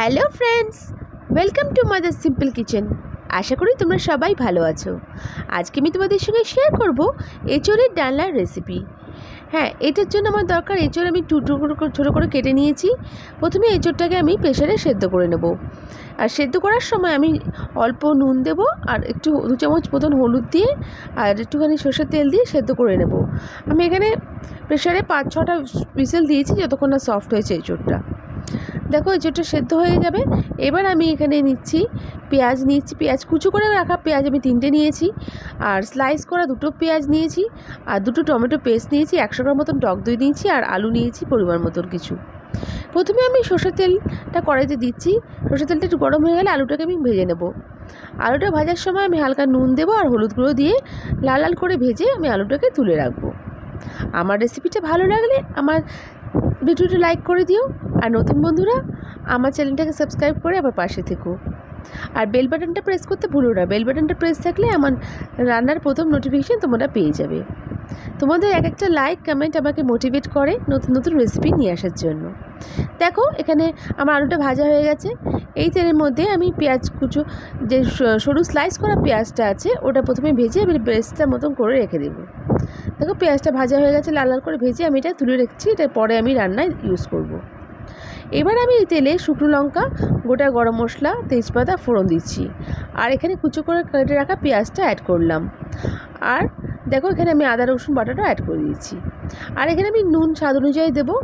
Hello friends, welcome to mother simple kitchen. আশা করি তোমরা সবাই ভালো আছো। আজকে আমি তোমাদের সঙ্গে শেয়ার করব এঁচড়ের ডালনার রেসিপি হ্যাঁ এটার জন্য আমার দরকার এঁচড় আমি টুকরো করে, ছোটো করে কেটে নিয়েছি। প্রথমে এঁচড়টাকে আমি প্রেশারে সেদ্ধ করে নেব। আর সেদ্ধ করার সময় আমি অল্প নুন দেব আর একটু দু চামচ মতন হলুদ দিয়ে আর একটুখানি সর্ষের তেল দিয়ে সেদ্ধ করে নেব। আমি এখানে প্রেশারে পাঁচ ছটা হুইসেল দিয়েছি যতক্ষণ না সফট হয়েছে এঁচড়টা। দেখো এঁচোড়টা সেদ্ধ হয়ে যাবে, এবার আমি এখানে নিচ্ছি পেঁয়াজ নিচ্ছি পেঁয়াজ, কুচো করে রাখা পেঁয়াজ আমি তিনটে নিয়েছি, আর স্লাইস করা দুটো পেঁয়াজ নিয়েছি, আর দুটো টমেটো পেস্ট নিয়েছি, একশো গ্রাম মতন টক দই নিয়েছি, আর আলু নিয়েছি পরিমাণ মতন কিছু। প্রথমে আমি সর্ষের তেলটা কড়াইতে দিচ্ছি, সর্ষের তেলটা একটু গরম হয়ে গেলে আলুটাকে আমি ভেজে নেব। আলুটা ভাজার সময় আমি হালকা নুন দেবো আর হলুদ গুঁড়ো দিয়ে লাল লাল করে ভেজে আমি আলুটাকে তুলে রাখব। আমার রেসিপিটা ভালো লাগলে আমার ভিডিওটা লাইক করে দিও। আর নতুন বন্ধুরা, আমার চ্যানেলটাকে সাবস্ক্রাইব করে আমার পাশে থেকো। আর বেল বাটনটা প্রেস করতে ভুলো না। বেল বাটনটা প্রেস থাকলে আমার রান্নার প্রথম নোটিফিকেশান তোমরা পেয়ে যাবে। তোমাদের এক একটা লাইক কমেন্ট আমাকে মোটিভেট করে নতুন নতুন রেসিপি নিয়ে আসার জন্য। দেখো, এখানে আমার আলুটা ভাজা হয়ে গেছে। এই তেলের মধ্যে আমি পেঁয়াজ কুচো, যে সরু স্লাইস করা পেঁয়াজটা আছে, ওটা প্রথমে ভেজে আমি পেস্টটার মতন করে রেখে দেবো। দেখো, পেঁয়াজটা ভাজা হয়ে গেছে, লাল লাল করে ভেজে আমি এটা তুলে রেখেছি, এটা পরে আমি রান্নায় ইউজ করব। এবার আমি এই তেলে শুকনো লঙ্কা, গোটা গরম মশলা, তেজপাতা, ফোড়ন দিচ্ছি। আর এখানে কুচো করে কেটে রাখা পেঁয়াজটা অ্যাড করলাম। আর দেখো এখানে আমি আদা, রসুন, বাটাটা অ্যাড করে দিয়েছি। আর এখানে আমি নুন স্বাদ অনুযায়ী দেবো।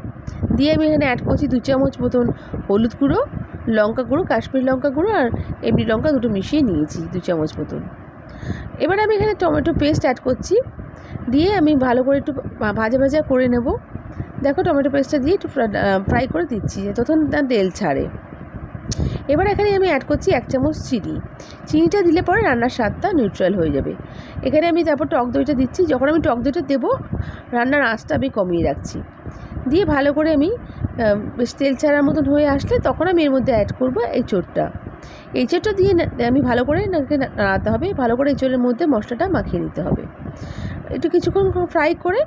দিয়ে আমি এখানে অ্যাড করছি দু চামচ মতন হলুদ গুঁড়ো, লঙ্কা গুঁড়ো, কাশ্মীর লঙ্কা গুঁড়ো আর এমনি লঙ্কা দুটো মিশিয়ে নিয়েছি দু চামচ মতন। এবার আমি এখানে টমেটো পেস্ট অ্যাড করছি। দিয়ে আমি ভালো করে একটু ভাজা ভাজা করে নেব। দেখো টমেটো পেস্টটা দিয়ে একটু ফ্রাই করে দিচ্ছি তার তেল ছাড়ে। এবার এখানে আমি অ্যাড করছি এক চামচ চিনি। চিনিটা দিলে পরে রান্নার স্বাদটা নিউট্রাল হয়ে যাবে। এখানে আমি তারপর টক দইটা দিচ্ছি, যখন আমি টক দইটা দেবো, রান্নার আঁচটা আমি কমিয়ে রাখছি। দিয়ে ভালো করে আমি বেশ তেল ছাড়ার মতন হয়ে আসলে তখন আমি এর মধ্যে অ্যাড করব এই চোরটা। এই চোরটা দিয়ে আমি ভালো করে নাড়াতে হবে, ভালো করে এই চোরের মধ্যে মশলাটা মাখিয়ে নিতে হবে। একটু কিছুক্ষণ ফ্রাই করে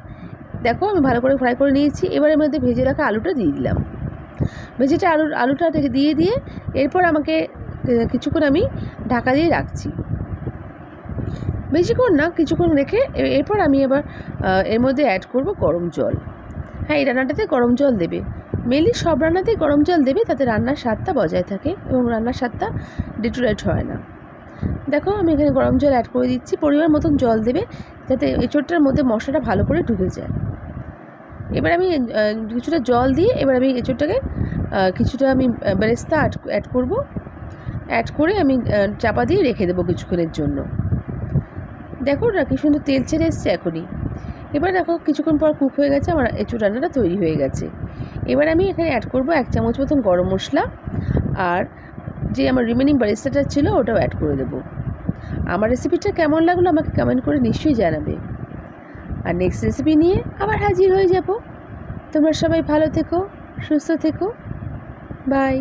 দেখো আমি ভালো করে ফ্রাই করে নিয়েছি। এবার এর মধ্যে ভেজে রাখা আলুটা দিয়ে দিলাম। ভেজেটা আলু, আলুটা দিয়ে দিয়ে এরপর আমাকে কিছুক্ষণ আমি ঢাকা দিয়ে রাখছি। বেশিক্ষণ না, কিছুক্ষণ রেখে এরপর আমি এবার এর মধ্যে অ্যাড করব গরম জল। হ্যাঁ এই রান্নাটাতে গরম জল দেবে। মেনলি সব রান্নাতেই গরম জল দেবে, তাতে রান্নার স্বাদটা বজায় থাকে এবং রান্নার স্বাদটা ডিটোরেট হয় না। দেখো, আমি এখানে গরম জল অ্যাড করে দিচ্ছি। পরিমাণ মতন জল দেবে, যাতে এঁচোড়টার মধ্যে মশলাটা ভালো করে ঢুকে যায়। এবার আমি কিছুটা জল দিয়ে এবার আমি এঁচোড়টাকে কিছুটা আমি বেরেস্তা অ্যাড করব। অ্যাড করে আমি চাপা দিয়ে রেখে দেবো কিছুক্ষণের জন্য। দেখো না কি সুন্দর তেল ছেড়ে এসছে এখনই। এবার দেখো কিছুক্ষণ পর কুক হয়ে গেছে, আমার এঁচোড় রান্নাটা তৈরি হয়ে গেছে। এবার আমি এখানে অ্যাড করব এক চামচ মতন গরম মশলা, আর যে আমার রিমেনিং বারিস্তাটা ছিল ওটাও অ্যাড করে দেবো। আমার রেসিপিটা কেমন লাগল আমাকে কমেন্ট করে নিশ্চয়ই জানাবে। আর নেক্সট রেসিপি নিয়ে আবার হাজির হয়ে যাব। তোমরা সবাই ভালো থেকো, সুস্থ থেকো। বাই